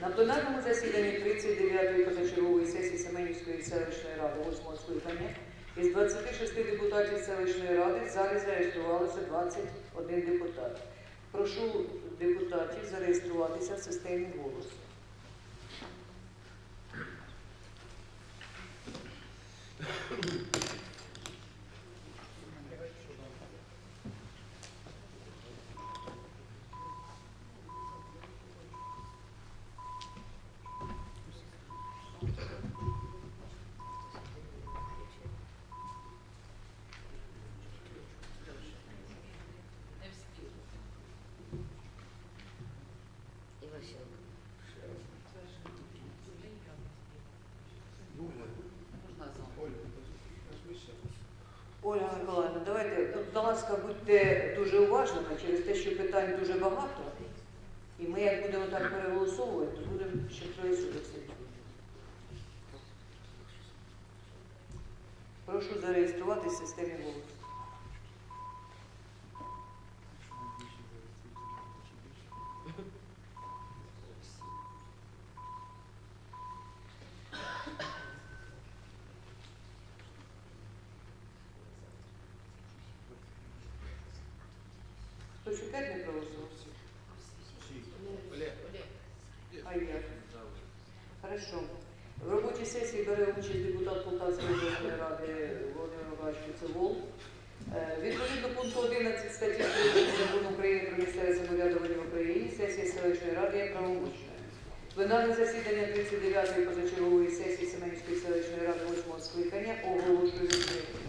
На пленарному засіданні 39-ї позачергової сесії Семенівської селищної ради 8 скликання із 26 депутатів селищної ради в залі зареєструвалося 21 депутат. Прошу депутатів зареєструватися в системі голосу. Іващенко. Ольга Миколаївна, давайте, ну, будь ласка, будьте дуже уважними через те, що питань дуже багато. І ми, як будемо так переголосовувати, то будемо ще троє сидіти. Прошу зареєструватися в системі голосу. Хтось опять не проголосував? А я. Хорошо. В роботі сесії бере участь депутат Полтавської обласної ради Володимир Миколаївич Куцевол. Е, Відповідно пункту 11 статті 3 закону України про місцеве самоврядування в Україні, сесія селищної ради є правомочною. Пленарне засідання 39-ї позачергової сесії Семенівської селищної ради 8 скликання оголошую відкритим.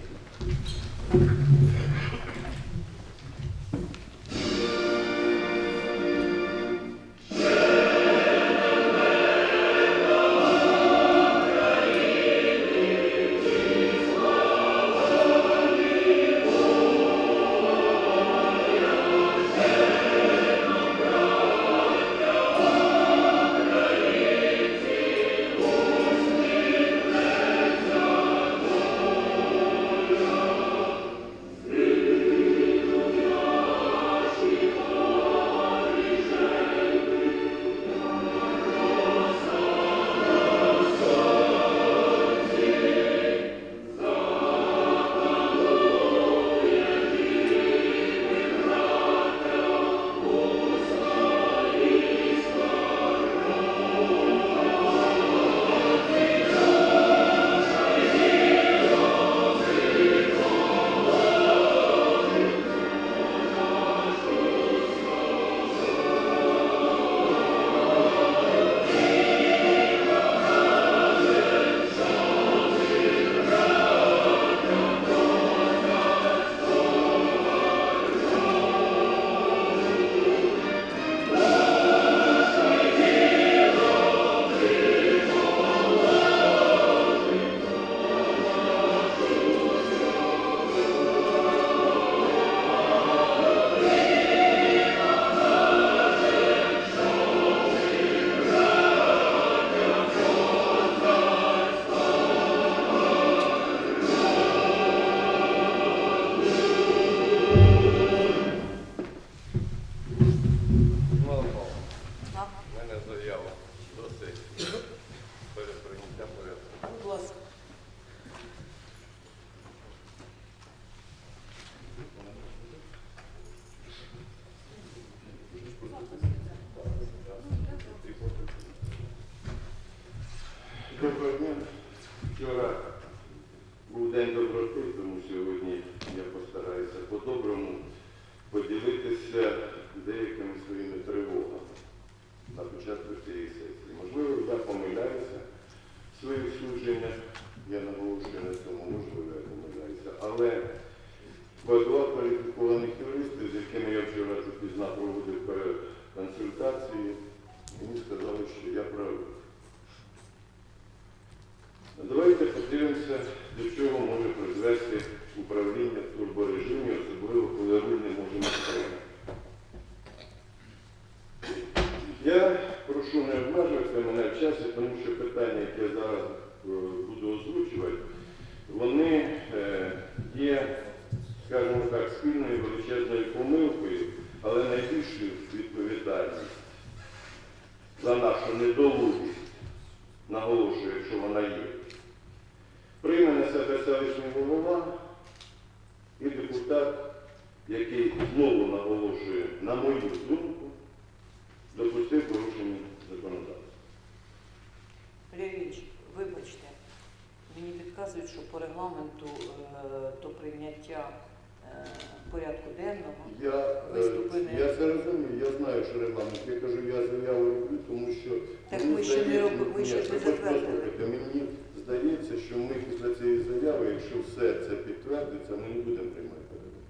Затвердили. Мені здається, що ми після цієї заяви, якщо все це підтвердиться, ми не будемо приймати порядок.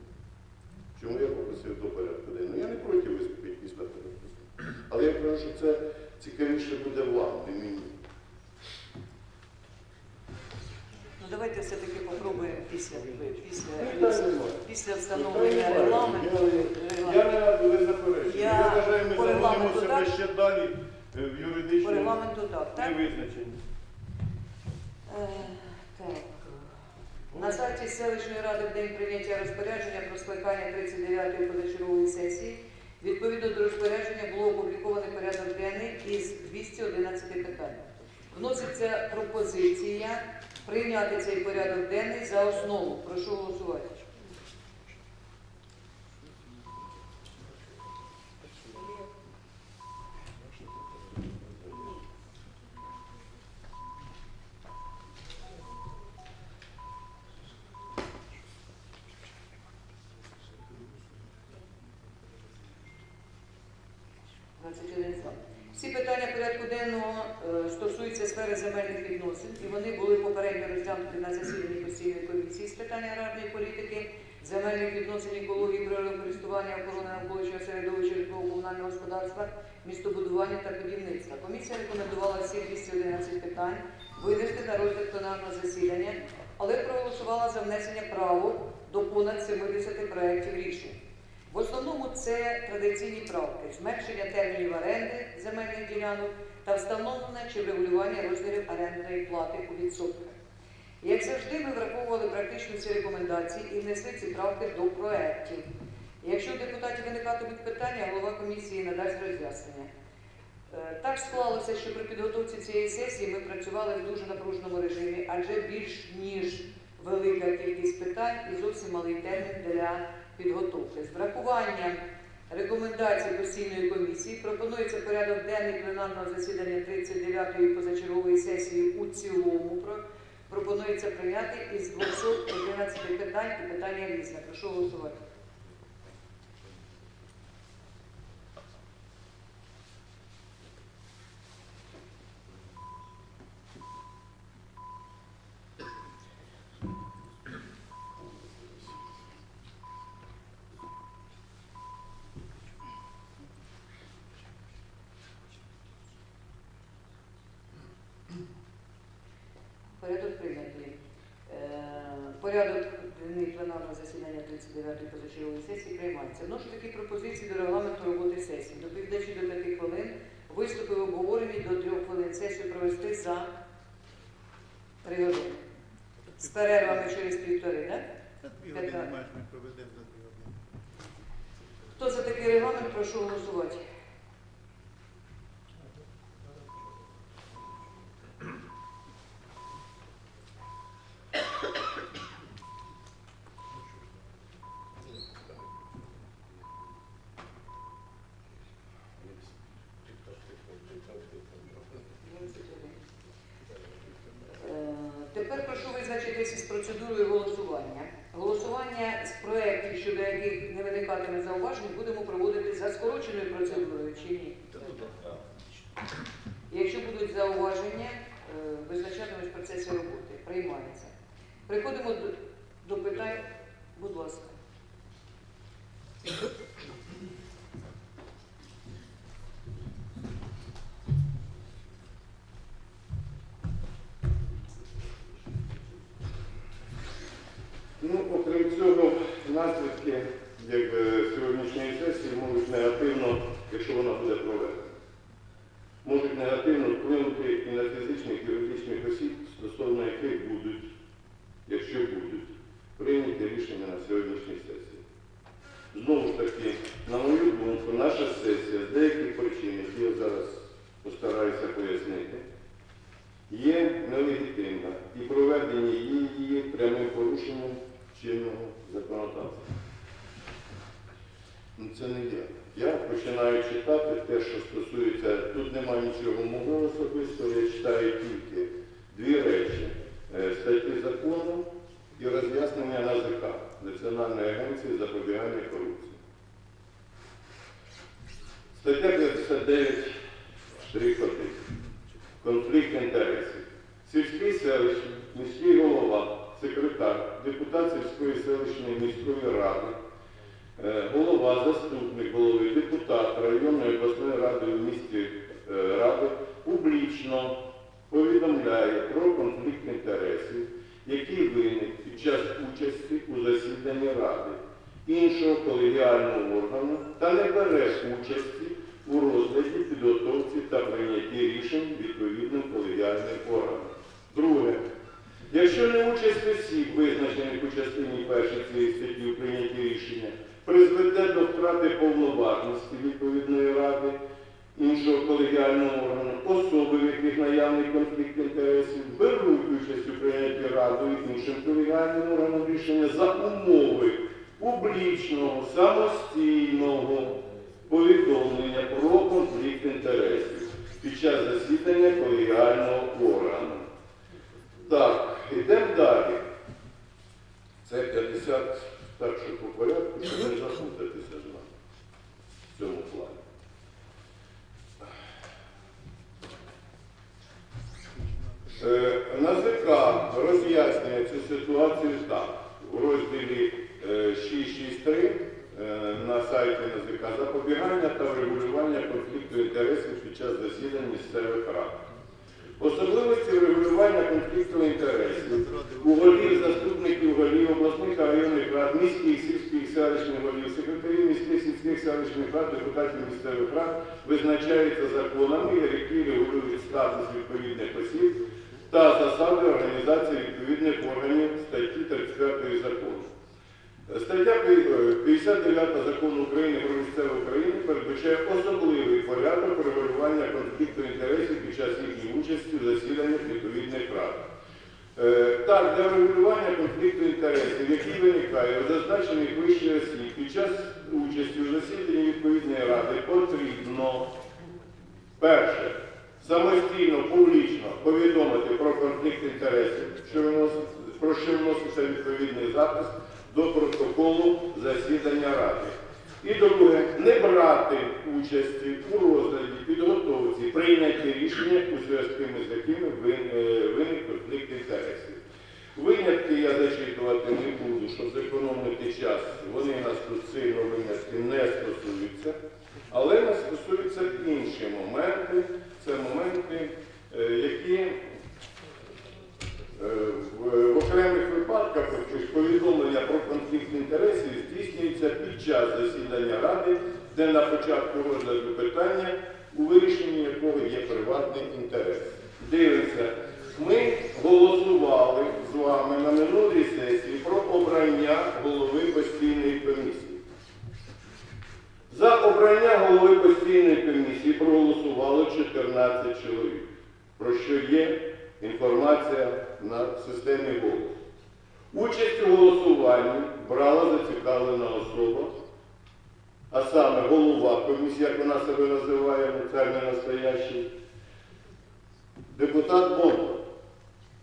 Чому я попросив до порядку денного? Я не проти виступити після порядку. Але я кажу, що це цікавіше буде вам, не мені. Ну давайте все-таки попробуємо після, після, Питань немає. після встановлення регламенту. Я- Я не радий ви заперечення. Я Я вважаю, ми по заводимо себе ще далі По юридичному регламенту так, так? невизначенні. Е, Так. На сайті селищної ради в день прийняття розпорядження про скликання 39-ї позачергової сесії відповідно до розпорядження було опубліковано порядок денний із 211 питань. Вноситься пропозиція прийняти цей порядок денний за основу. Прошу голосувати. Екології, природокористування, охорони навколишнього середовища житлово-комунального господарства, містобудування та будівництва. Комісія рекомендувала всі 211 питань винести на розгляд пленарного засідання, але проголосувала за внесення правок до понад 70 проєктів рішень. В основному це традиційні правки, зменшення термінів оренди земельних ділянок та встановлення чи врегулювання розмірів орендної плати у відсотках. Як завжди, ми враховували практично всі рекомендації і внесли ці правки до проєктів. Якщо у депутатів виникатимуть питання, голова комісії надасть роз'яснення. Е, Так склалося, що при підготовці цієї сесії ми працювали в дуже напруженому режимі, адже більш ніж велика кількість питань і зовсім малий термін для підготовки. З врахуванням рекомендацій постійної комісії пропонується порядок денний пленарного засідання 39-ї позачергової сесії у цілому. Пропонується прийняти із 211 питань і питання різне. Прошу голосувати. Порядок прийнятий. Е, Порядок денний пленарного засідання 39-ї позачергової сесії приймається. Вношу такі пропозиції до регламенту роботи сесії. Доповідачі до 5 хвилин, виступи в обговоренні до 3 хвилин. Сесію провести за 3 години. З перервами через півтори, так? Хто за такий регламент, прошу голосувати. Е, Тепер прошу визначитися з процедурою голосування. Голосування з проєктів, щодо яких не виникатиме зауважень, будемо проводити за скороченою процедурою чи ні? Якщо будуть зауваження, е, визначатимуть в процесі роботи. Приймається. Приходимо до, до питань, будь ласка. Сьогоднішньої сесії можуть негативно, якщо вона буде проведена, можуть негативно вплинути і на фізичних і юридичних осіб, стосовно яких будуть, якщо будуть, прийняті рішення на сьогоднішній сесії. Знову ж таки, на мою думку, наша сесія з деяких причин, які я зараз пояснити, є нелегітимна і проведення її є прямим порушенням чинного законодавства. Ну, Це не я. Я починаю читати те, що стосується, тут немає нічого мого особистого, я читаю тільки дві речі. Е, Статті закону і роз'яснення НАЗК, Національної агенції запобігання корупції. Стаття 59 штрих 1. Конфлікт інтересів. Сільський селищний, міський голова, секретар, депутат сільської селищної міської ради, е, голова, заступник голови, депутат районної обласної ради в місті е, ради публічно повідомляє про конфлікт інтересів, який виник під час участі у засіданні ради іншого колегіального органу та не бере участі у розгляді, підготовці та прийнятті рішень відповідним колегіальним органам. Друге. Якщо не участь осіб, визначених у частині першої цієї статті у прийнятті рішення, призведе до втрати повноважності відповідної ради, іншого колегіального органу, особи, в яких наявний конфлікт інтересів, беруть участь у прийнятті радою іншим колегіальним органом рішення за умови публічного, самостійного повідомлення про конфлікт інтересів під час засідання колегіального органу. Так, йдемо далі. Це 50, так що по порядку, щоб не заплутатися з в цьому плані. НАЗК роз'яснює цю ситуацію так. У розділі е, 663 е, на сайті НАЗК запобігання та врегулювання конфлікту інтересів під час засідань місцевих рад. Особливості врегулювання конфлікту інтересів у голів, заступників голів обласних районних рад, міських, сільських, селищних голів, секретарів міських, сільських, селищних рад, депутатів місцевих рад визначаються законами, які регулюють статус відповідних осіб та засади організації відповідних органів статті 35 закону. Стаття 59 закону України про місцеве України передбачає особливий порядок регулювання конфлікту інтересів під час їхньої участі у засіданнях відповідних рад. Е, Так, для регулювання конфлікту інтересів, який виникає у зазначених вище осіб під час участі у засіданні відповідної ради, потрібно перше самостійно, публічно повідомити про конфлікт інтересів, що виносить- про що вноситься відповідний запис до протоколу засідання Ради. І друге, не брати участі у розгляді, підготовці, прийнятті рішення у зв'язку з якими е, виник конфлікт інтересів. Винятки я зачитувати не буду, щоб зекономити час. Вони нас тут сильно винятки не стосуються, але нас стосуються інші моменти. Це моменти, е, які Е, В окремих випадках повідомлення про конфлікт інтересів здійснюється під час засідання Ради, де на початку розгляду питання, у вирішенні якого є приватний інтерес. Дивимося, ми голосували з вами на минулій сесії про обрання голови постійної комісії. За обрання голови постійної комісії проголосувало 14 чоловік, про що є інформація на системі «Голос». Участь у голосуванні брала зацікавлена особа, а саме голова комісії, як вона себе називає, це не настоящий, депутат Бондар.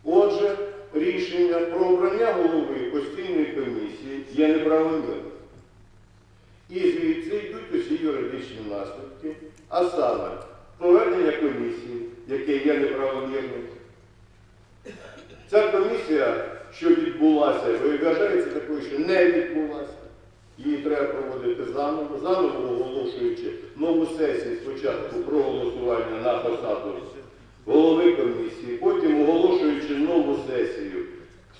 Отже, рішення про обрання голови постійної комісії є неправомірним. І звідси йдуть усі юридичні наслідки, а саме проведення комісії, яке є неправомірним. Ця комісія, що відбулася, ви вважаєте такою, що не відбулася. Її треба проводити заново, заново оголошуючи нову сесію спочатку про голосування на посаду голови комісії, потім сесію,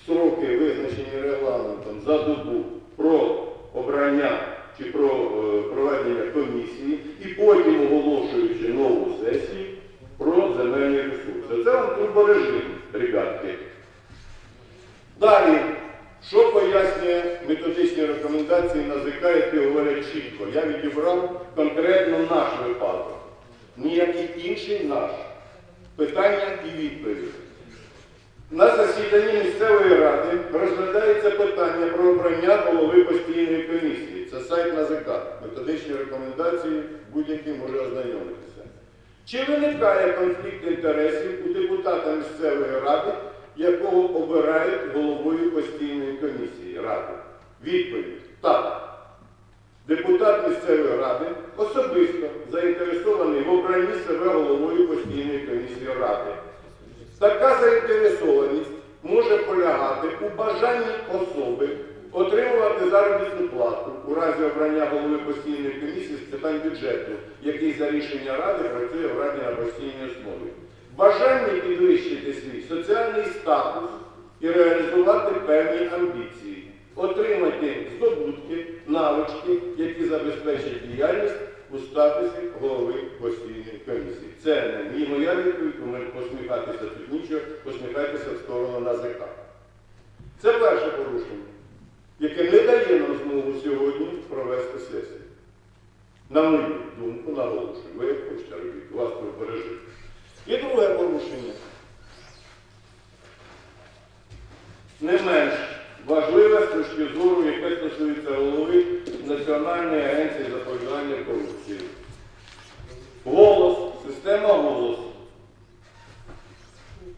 строки визначені регламентом за добу про обрання чи про е, проведення комісії, і потім оголошуючи нову сесію про земельні ресурси. Це вам турборежим, ребятки. Далі, що пояснює методичні рекомендації НАЗК, які говорять чітко, я відібрав конкретно наш випадок, ніякий інший наш. Питання і відповідь. На засіданні місцевої ради розглядається питання про обрання голови постійної комісії. Це сайт НАЗК. Методичні рекомендації будь-який може ознайомитися. Чи виникає конфлікт інтересів у депутата місцевої ради, якого обирають головою постійної комісії ради? Відповідь так. Депутат місцевої ради особисто заінтересований в обранні себе головою постійної комісії ради. Така заінтересованість може полягати у бажанні особи отримувати заробітну плату у разі обрання голови постійної комісії з питань бюджету, який за рішення ради працює в раді на постійній основі. Бажання підвищити свій соціальний статус і реалізувати певні амбіції, отримати здобутки, навички, які забезпечать діяльність статусі голови постійної комісії. Це не мій моя відповідь, можете посміхатися тут нічого, посміхайтеся в сторону НАЗК. Це перше порушення, яке не дає нам змогу сьогодні провести сесію. На мою думку, наголошую, ви як хочете робити, вас тут. І друге порушення. Не менш важливе з точки зору, яке стосується голови Національної агенції запобігання корупції. Голос, система голос.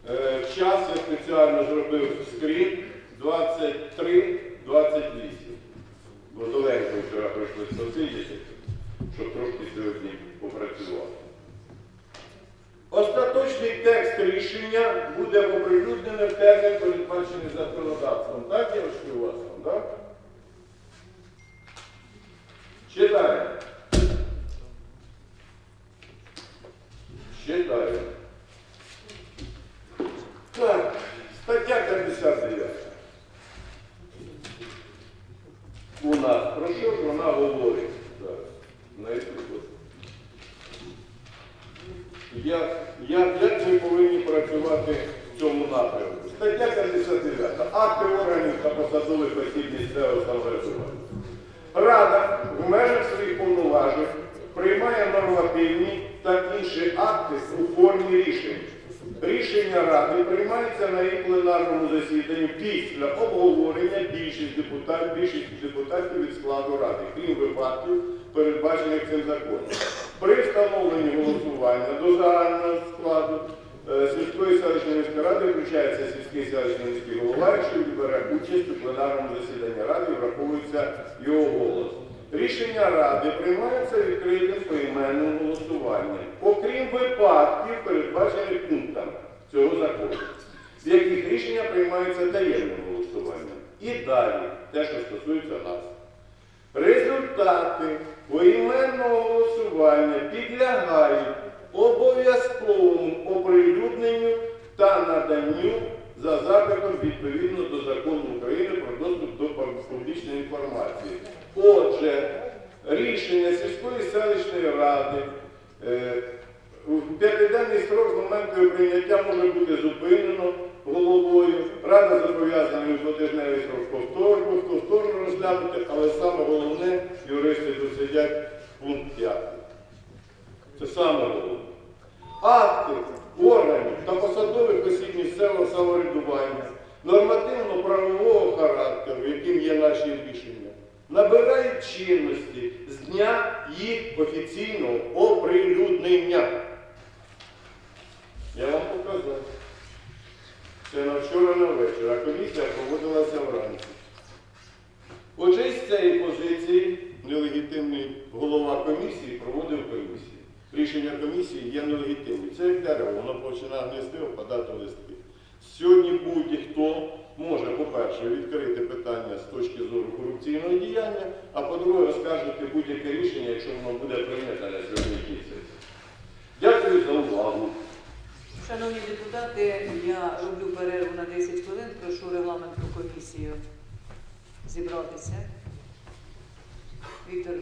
Е, час я спеціально зробив скрін 23-28. Бо далеко вчора прийшлося посидіти, щоб трошки сьогодні попрацювати. Остаточний текст рішення буде оприлюднений в термін, передбачений законодавством. Так, дівчатки, у вас так? Читаємо. Читаємо. Так, стаття 59. У нас про що ж вона говорить? Знаєте, от. Як, як, як ми повинні працювати в цьому напрямку? Стаття 59. Акти органів та посадових осіб місцевого самоврядування. Рада в межах своїх повноважень приймає нормативні та інші акти у формі рішень. Рішення Ради приймається на її пленарному засіданні після обговорення більшість депутатів, більшість депутатів від складу Ради, крім випадків, передбачених цим законом. При встановленні голосування до загального складу е, сільської селищної міської ради включається сільський селищний міський голова, якщо бере участь у пленарному засіданні ради і враховується його голос. Рішення ради приймається відкритим поіменним голосуванням, окрім випадків, передбачених пунктами цього закону, в яких рішення приймаються таємним голосуванням. І далі, те, що стосується нас. Результати поіменного голосування підлягають обов'язковому оприлюдненню та наданню за запитом відповідно до закону України про доступ до публічної інформації. Отже, рішення сільської селищної ради е, п'ятиденний строк з моменту прийняття може бути зупинено головою. Рада зобов'язана у двотижневий строк повторно, повторно розглянути, але саме головне, юристи тут сидять, пункт 5. Це саме головне. Акти органів та посадових осіб місцевого самоврядування нормативно-правового характеру, яким є наші рішення, набирають чинності з дня їх офіційного оприлюднення. Я вам показав. Це на вчора на вечір, а комісія проводилася вранці. Отже, з цієї позиції нелегітимний голова комісії проводив комісію. Рішення комісії є нелегітимним. Це як дерево, воно починає гнести, опадати листки. Сьогодні будь-хто може, по-перше, відкрити питання з точки зору корупційного діяння, а по-друге, оскаржити будь-яке рішення, якщо воно буде прийнято на сьогоднішній сесії. Дякую за увагу. Шановні депутати, я роблю перерву на 10 хвилин. Прошу регламентну комісію зібратися. Віктор е,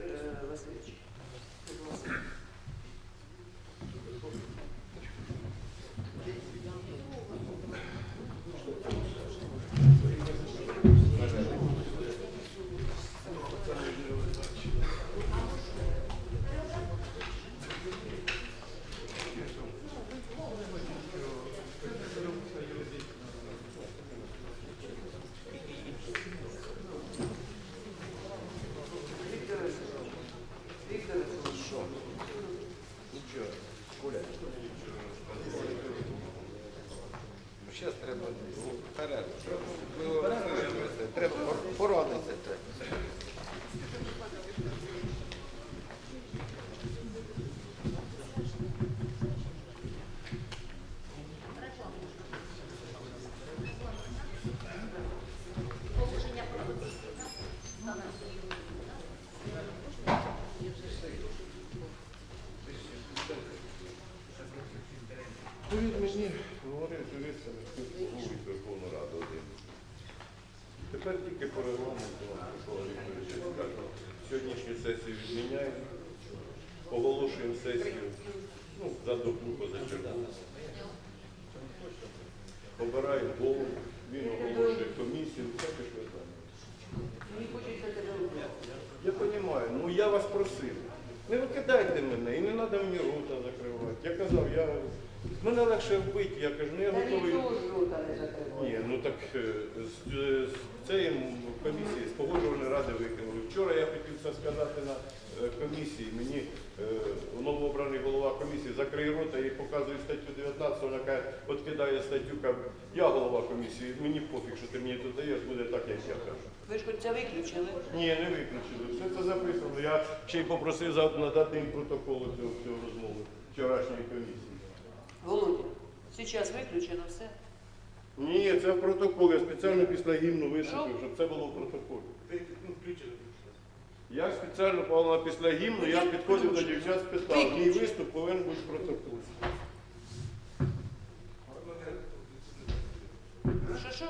Васильович, будь ласка. Повір мені, говорив юристами, говорить Верховну Раду один. Тепер тільки по регламенту Микола Вікторович скажу. Сьогоднішню сесію відміняємо, оголошуємо сесію ну, за добу позачергову. Обираємо голову, він оголошує комісію, все пішло далі. Я розумію, ну я вас просив. Не викидайте мене і не треба мені рота закривати. Я казав, я... мене легше вбити, я кажу, ну я готовий. Ні, ну так е, з, е, з цієї комісії, з погоджувальної ради викинули. Вчора я хотів це сказати на е, комісії. Мені е, новообраний голова комісії закриє рота і показує статтю 19, вона каже, от кидає статтю, каже, я голова комісії, мені пофіг, що ти мені тут даєш, буде так, як я кажу. Ви ж хоч це виключили. Ні, не виключили. Все це записано. Я ще й попросив за- надати їм протокол цього, цього розмови вчорашньої комісії. Володя, зараз виключено все. Ні, це в протокол. Я спеціально після гімну виступив, щоб це було в протоколі. Ну. Я спеціально Павловна, після гімну, я підходив до дівчат, спитав, мій виступ повинен бути в протоколі. Що що?